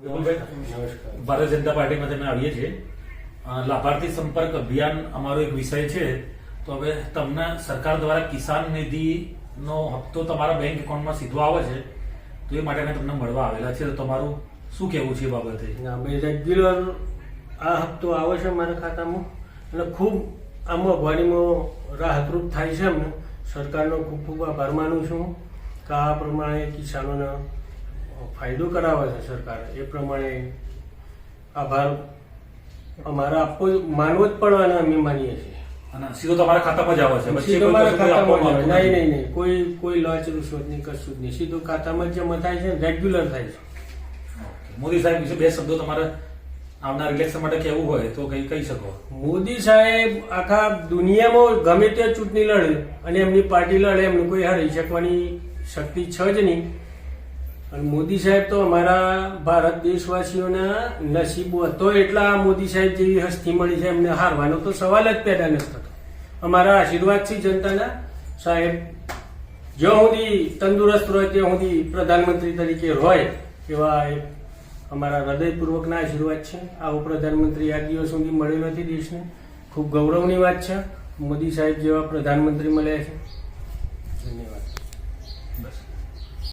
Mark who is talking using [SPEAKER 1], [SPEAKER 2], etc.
[SPEAKER 1] ભારતીય જનતા પાર્ટીમાં તમે આવીએ છીએ. લાભાર્થી સંપર્ક અભિયાન અમારો એક વિષય છે. તો હવે તમને સરકાર દ્વારા કિસાન નિધિનો હપ્તો તમારા બેંક એકાઉન્ટમાં સીધો આવે છે તો એ માટે તમને મળવા આવેલા છે તો તમારું શું કહેવું છે એ બાબતે?
[SPEAKER 2] અમે રેગ્યુલર આ હપ્તો આવે છે મારા ખાતામાં. એટલે ખૂબ આમ અગવાડીમાં રાહતરૂપ થાય છે અમને. સરકારનો ખૂબ ખૂબ આભાર માનું છું કે આ પ્રમાણે કિસાનોને ફાયદો કરાવે છે સરકાર. એ પ્રમાણે આભાર. અમારે આપવો માનવો જ પડવાના અમે માનીએ છીએ.
[SPEAKER 1] અને સીધો તમારા ખાતામાં જ આવે છે.
[SPEAKER 2] સીધો મારા ખાતામાં આવે. નહીં નહીં નહીં. કોઈ કોઈ લોચ રૂશ્વત નહીં કશું જ નહીં. સીધું ખાતામાં જ જમા થાય છે રેગ્યુલર થાય છે.
[SPEAKER 1] મોદી સાહેબ વિશે બે શબ્દો તમારે આવનાર ઇલેક્શન માટે કહેવું હોય તો કઈ કહી શકો?
[SPEAKER 2] મોદી સાહેબ આખા દુનિયામાં ગમે તે ચૂંટણી લડે અને એમની પાર્ટી લડે એમને કોઈ હારી શકવાની શક્તિ છે જ નહીં. અને મોદી સાહેબ તો અમારા ભારત દેશવાસીઓના નસીબો હતો એટલા મોદી સાહેબ જેવી હસ્તી મળી છે, એમને હારવાનો તો સવાલ જ પેદા નથી થતો. અમારા આશીર્વાદ છે જનતાના. સાહેબ, જ્યાં સુધી તંદુરસ્ત રહે, ત્યાં સુધી પ્રધાનમંત્રી તરીકે હોય એવા અમારા હૃદયપૂર્વકના આશીર્વાદ છે. આવો પ્રધાનમંત્રી આ દિવસ સુધી મળ્યો નથી દેશને. ખૂબ ગૌરવની વાત છે. મોદી સાહેબ જેવા પ્રધાનમંત્રી મળ્યા છે. ધન્યવાદ.
[SPEAKER 1] બસ.